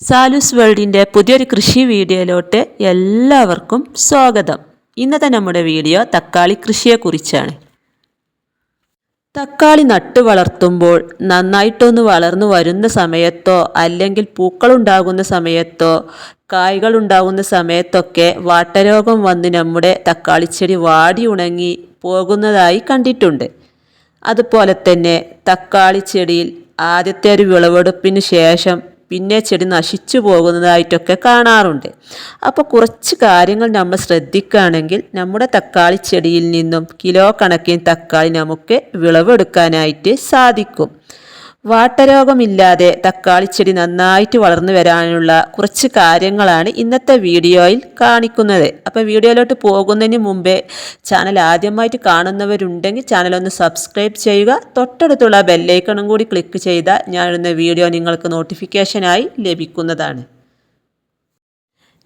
സാലൂസ് വേൾഡിന്റെ പുതിയൊരു കൃഷി വീഡിയോയിലോട്ട് എല്ലാവർക്കും സ്വാഗതം. ഇന്നത്തെ നമ്മുടെ വീഡിയോ തക്കാളി കൃഷിയെക്കുറിച്ചാണ്. തക്കാളി നട്ടു വളർത്തുമ്പോൾ നന്നായിട്ടൊന്ന് വളർന്നു വരുന്ന സമയത്തോ അല്ലെങ്കിൽ പൂക്കളുണ്ടാകുന്ന സമയത്തോ കായ്കൾ ഉണ്ടാകുന്ന സമയത്തൊക്കെ വാട്ടരോഗം വന്ന് നമ്മുടെ തക്കാളിച്ചെടി വാടി ഉണങ്ങി പോകുന്നതായി കണ്ടിട്ടുണ്ട്. അതുപോലെ തന്നെ തക്കാളി ചെടിയിൽ ആദ്യത്തെ ഒരു വിളവെടുപ്പിന് ശേഷം പിന്നെ ചെടി നശിച്ചു പോകുന്നതായിട്ടൊക്കെ കാണാറുണ്ട്. അപ്പോൾ കുറച്ച് കാര്യങ്ങൾ നമ്മൾ ശ്രദ്ധിക്കുകയാണെങ്കിൽ നമ്മുടെ തക്കാളി ചെടിയിൽ നിന്നും കിലോ കണക്കിന് തക്കാളി നമുക്ക് വിളവെടുക്കാനായിട്ട് സാധിക്കും. വാട്ടരോഗമില്ലാതെ തക്കാളിച്ചെടി നന്നായിട്ട് വളർന്നു വരാനുള്ള കുറച്ച് കാര്യങ്ങളാണ് ഇന്നത്തെ വീഡിയോയിൽ കാണിക്കുന്നത്. അപ്പോൾ വീഡിയോയിലോട്ട് പോകുന്നതിന് മുമ്പേ ചാനൽ ആദ്യമായിട്ട് കാണുന്നവരുണ്ടെങ്കിൽ ചാനൽ ഒന്ന് സബ്സ്ക്രൈബ് ചെയ്യുക. തൊട്ടടുത്തുള്ള ബെല്ലൈക്കണും കൂടി ക്ലിക്ക് ചെയ്താൽ ഞാനിടുന്ന വീഡിയോ നിങ്ങൾക്ക് നോട്ടിഫിക്കേഷനായി ലഭിക്കുന്നതാണ്.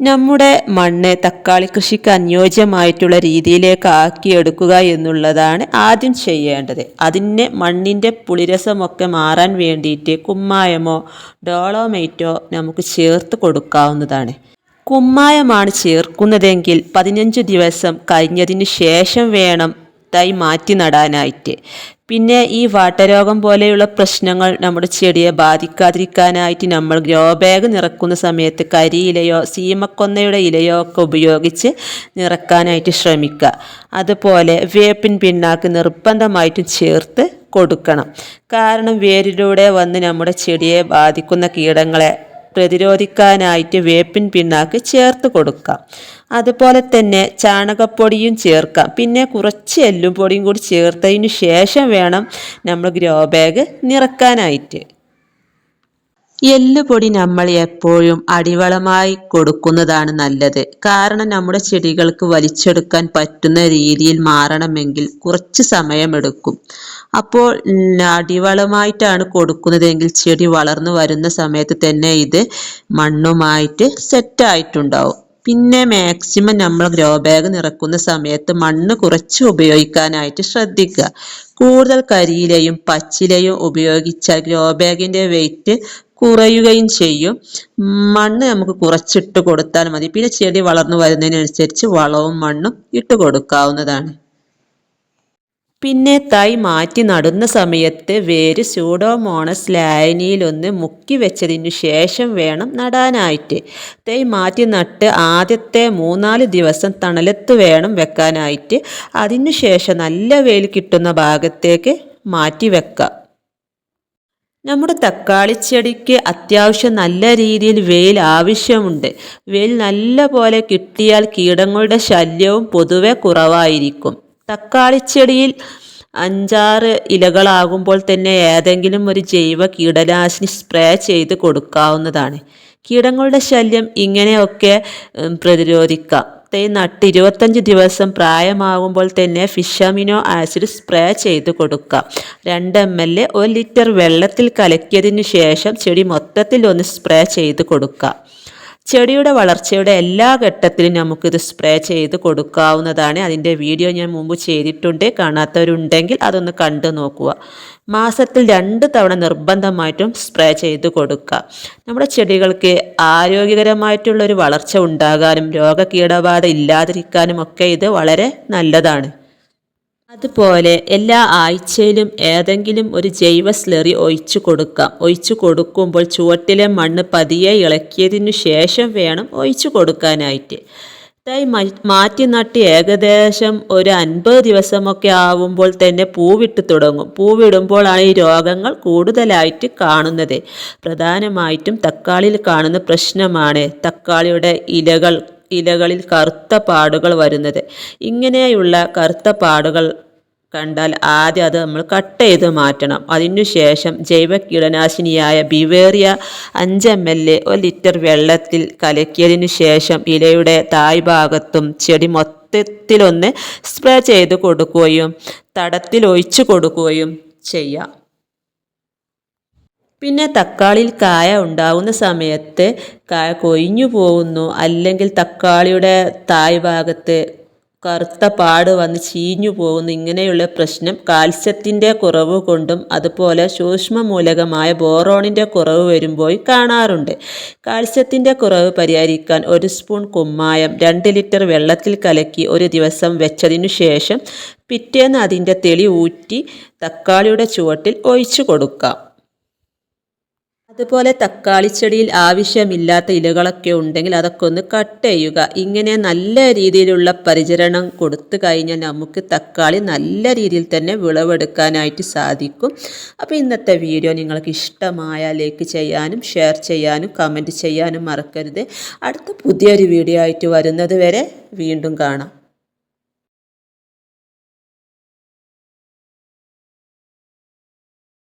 നമ്മുടെ മണ്ണ് തക്കാളി കൃഷിക്ക് അനുയോജ്യമായിട്ടുള്ള രീതിയിലേക്ക് ആക്കിയെടുക്കുക എന്നുള്ളതാണ് ആദ്യം ചെയ്യേണ്ടത്. അതിന് മണ്ണിന്റെ പുളിരസമൊക്കെ മാറാൻ വേണ്ടിയിട്ട് കുമ്മായമോ ഡോളോമേറ്റോ നമുക്ക് ചേർത്ത് കൊടുക്കാവുന്നതാണ്. കുമ്മായമാണ് ചേർക്കുന്നതെങ്കിൽ പതിനഞ്ച് ദിവസം കഴിഞ്ഞതിന് ശേഷം വേണം തൈ മാറ്റി നടാനായിട്ട്. പിന്നെ ഈ വാട്ടരോഗം പോലെയുള്ള പ്രശ്നങ്ങൾ നമ്മുടെ ചെടിയെ ബാധിക്കാതിരിക്കാനായിട്ട് നമ്മൾ ഗ്രോ ബാഗ് നിറക്കുന്ന സമയത്ത് കരിയിലയോ സീമക്കൊന്നയുടെ ഇലയോ ഒക്കെ ഉപയോഗിച്ച് നിറക്കാനായിട്ട് ശ്രമിക്കുക. അതുപോലെ വേപ്പിൻ പിണ്ണാക്ക് നിർബന്ധമായിട്ടും ചേർത്ത് കൊടുക്കണം. കാരണം വേരിലൂടെ വന്ന് നമ്മുടെ ചെടിയെ ബാധിക്കുന്ന കീടങ്ങളെ പ്രതിരോധിക്കാനായിട്ട് വേപ്പിൻ പിണ്ണാക്ക് ചേർത്ത് കൊടുക്കാം. അതുപോലെ തന്നെ ചാണകപ്പൊടിയും ചേർക്കാം. പിന്നെ കുറച്ച് എല്ലും പൊടിയും കൂടി ചേർത്തതിന് ശേഷം വേണം നമ്മൾ ഗ്രോ ബാഗ് നിറക്കാനായിട്ട്. എല്ലുപൊടി നമ്മൾ എപ്പോഴും അടിവളമായി കൊടുക്കുന്നതാണ് നല്ലത്. കാരണം നമ്മുടെ ചെടികൾക്ക് വലിച്ചെടുക്കാൻ പറ്റുന്ന രീതിയിൽ മാറണമെങ്കിൽ കുറച്ച് സമയമെടുക്കും. അപ്പോൾ അടിവളമായിട്ടാണ് കൊടുക്കുന്നതെങ്കിൽ ചെടി വളർന്നു വരുന്ന സമയത്ത് തന്നെ ഇത് മണ്ണുമായിട്ട് സെറ്റായിട്ടുണ്ടാവും പിന്നെ മാക്സിമം നമ്മൾ ഗ്രോ ബാഗ് നിറക്കുന്ന സമയത്ത് മണ്ണ് കുറച്ച് ഉപയോഗിക്കാനായിട്ട് ശ്രദ്ധിക്കുക. കൂടുതൽ കരിയിലയും പച്ചിലയും ഉപയോഗിച്ചാൽ ഗ്രോ ബാഗിന്റെ വെയിറ്റ് കുറയുകയും ചെയ്യും. മണ്ണ് നമുക്ക് കുറച്ചിട്ട് കൊടുത്താൽ മതി. പിന്നെ ചെടി വളർന്നു വരുന്നതിനനുസരിച്ച് വളവും മണ്ണും ഇട്ട് കൊടുക്കാവുന്നതാണ്. പിന്നെ തൈ മാറ്റി നടുന്ന സമയത്ത് വേര് സ്യൂഡോമോണസ് ലായനിയിലൊന്ന് മുക്കി വെച്ചതിന് ശേഷം വേണം നടാനായിട്ട്. തൈ മാറ്റി നട്ട് ആദ്യത്തെ മൂന്നാൽ ദിവസം തണലത്ത് വേണം വെക്കാനായിട്ട്. അതിനുശേഷം നല്ല വെയിൽ കിട്ടുന്ന ഭാഗത്തേക്ക് മാറ്റി വെക്കാം. നമ്മുടെ തക്കാളി ചെടിക്ക് അത്യാവശ്യം നല്ല രീതിയിൽ വെയിൽ ആവശ്യമുണ്ട്. വെയിൽ നല്ല പോലെ കിട്ടിയാൽ കീടങ്ങളുടെ ശല്യവും പൊതുവെ കുറവായിരിക്കും. തക്കാളി ചെടിയിൽ അഞ്ചാറ് ഇലകളാകുമ്പോൾ തന്നെ ഏതെങ്കിലും ഒരു ജൈവ കീടനാശിനി സ്പ്രേ ചെയ്ത് കൊടുക്കാവുന്നതാണ്. കീടങ്ങളുടെ ശല്യം ഇങ്ങനെയൊക്കെ പ്രതിരോധിക്കാം. തൈ നട്ട് ഇരുപത്തഞ്ച് ദിവസം പ്രായമാകുമ്പോൾ തന്നെ ഫിഷമിനോ ആസിഡ് സ്പ്രേ ചെയ്ത് കൊടുക്കാം രണ്ട് എം എൽ ഒരു ലിറ്റർ വെള്ളത്തിൽ കലക്കിയതിന് ശേഷം ചെടി മൊത്തത്തിൽ ഒന്ന് സ്പ്രേ ചെയ്ത് കൊടുക്കാം ചെടിയുടെ വളർച്ചയുടെ എല്ലാ ഘട്ടത്തിലും നമുക്കിത് സ്പ്രേ ചെയ്ത് കൊടുക്കാവുന്നതാണ്. അതിന്റെ വീഡിയോ ഞാൻ മുമ്പ് ചെയ്തിട്ടുണ്ട്. കാണാത്തവരുണ്ടെങ്കിൽ അതൊന്ന് കണ്ടു നോക്കുക. മാസത്തിൽ രണ്ട് തവണ നിർബന്ധമായിട്ടും സ്പ്രേ ചെയ്ത് കൊടുക്കുക. നമ്മുടെ ചെടികൾക്ക് ആരോഗ്യകരമായിട്ടുള്ളൊരു വളർച്ച ഉണ്ടാകാനും രോഗ കീടബാധ ഇല്ലാതിരിക്കാനും ഒക്കെ ഇത് വളരെ നല്ലതാണ്. അതുപോലെ എല്ലാ ആഴ്ചയിലും ഏതെങ്കിലും ഒരു ജൈവ സ്ലറി ഒഴിച്ചു കൊടുക്കാം. ഒഴിച്ചു കൊടുക്കുമ്പോൾ ചുവട്ടിലെ മണ്ണ് പതിയെ ഇളക്കിയതിനു ശേഷം വേണം ഒഴിച്ചു കൊടുക്കാനായിട്ട്. തൈ മാറ്റി നട്ടി ഏകദേശം ഒരു അൻപത് ദിവസമൊക്കെ ആവുമ്പോൾ തന്നെ പൂവിട്ട് തുടങ്ങും. പൂവിടുമ്പോഴാണ് ഈ രോഗങ്ങൾ കൂടുതലായിട്ട് കാണുന്നത്. പ്രധാനമായിട്ടും തക്കാളിയിൽ കാണുന്ന പ്രശ്നമാണ്. തക്കാളിയുടെ ഇലകൾ ഇലകളിൽ കറുത്ത പാടുകൾ വരുന്നത്. ഇങ്ങനെയുള്ള കറുത്ത പാടുകൾ കണ്ടാൽ ആദ്യം അത് നമ്മൾ കട്ട് ചെയ്ത് മാറ്റണം. അതിനുശേഷം ജൈവ കീടനാശിനിയായ ബിവേറിയ അഞ്ച് എം എൽ എ ഒരു ലിറ്റർ വെള്ളത്തിൽ കലക്കിയതിനു ശേഷം ഇലയുടെ തായ്ഭാഗത്തും ചെടി മൊത്തത്തിലൊന്ന് സ്പ്രേ ചെയ്ത് കൊടുക്കുകയും തടത്തിൽ ഒഴിച്ചു കൊടുക്കുകയും ചെയ്യാം. പിന്നെ തക്കാളിയിൽ കായ ഉണ്ടാകുന്ന സമയത്ത് കായ കൊഴിഞ്ഞു പോകുന്നു. അല്ലെങ്കിൽ തക്കാളിയുടെ തായ് ഭാഗത്ത് കറുത്ത പാട് വന്ന് ചീഞ്ഞു പോകുന്നു. ഇങ്ങനെയുള്ള പ്രശ്നം കാൽസ്യത്തിന്റെ കുറവ് കൊണ്ടും അതുപോലെ സൂക്ഷ്മ മൂലകമായ ബോറോണിന്റെ കുറവ് വരുമ്പോൾ കാണാറുണ്ട്. കാൽസ്യത്തിന്റെ കുറവ് പരിഹരിക്കാൻ ഒരു സ്പൂൺ കുമ്മായം രണ്ട് ലിറ്റർ വെള്ളത്തിൽ കലക്കി ഒരു ദിവസം വെച്ചതിനു ശേഷം പിറ്റേന്ന് അതിന്റെ തെളി ഊറ്റി തക്കാളിയുടെ ചുവട്ടിൽ ഒഴിച്ചു കൊടുക്കാം. അതുപോലെ തക്കാളി ചെടിയിൽ ആവശ്യമില്ലാത്ത ഇലകളൊക്കെ ഉണ്ടെങ്കിൽ അതൊക്കെ ഒന്ന് കട്ട് ചെയ്യുക. ഇങ്ങനെ നല്ല രീതിയിലുള്ള പരിചരണം കൊടുത്തു കഴിഞ്ഞാൽ നമുക്ക് തക്കാളി നല്ല രീതിയിൽ തന്നെ വിളവെടുക്കാനായിട്ട് സാധിക്കും. അപ്പോൾ ഇന്നത്തെ വീഡിയോ നിങ്ങൾക്ക് ഇഷ്ടമായ ലൈക്ക് ചെയ്യാനും ഷെയർ ചെയ്യാനും കമന്റ് ചെയ്യാനും മറക്കരുത്. അടുത്ത പുതിയൊരു വീഡിയോ ആയിട്ട് വരുന്നത് വരെ വീണ്ടും കാണാം.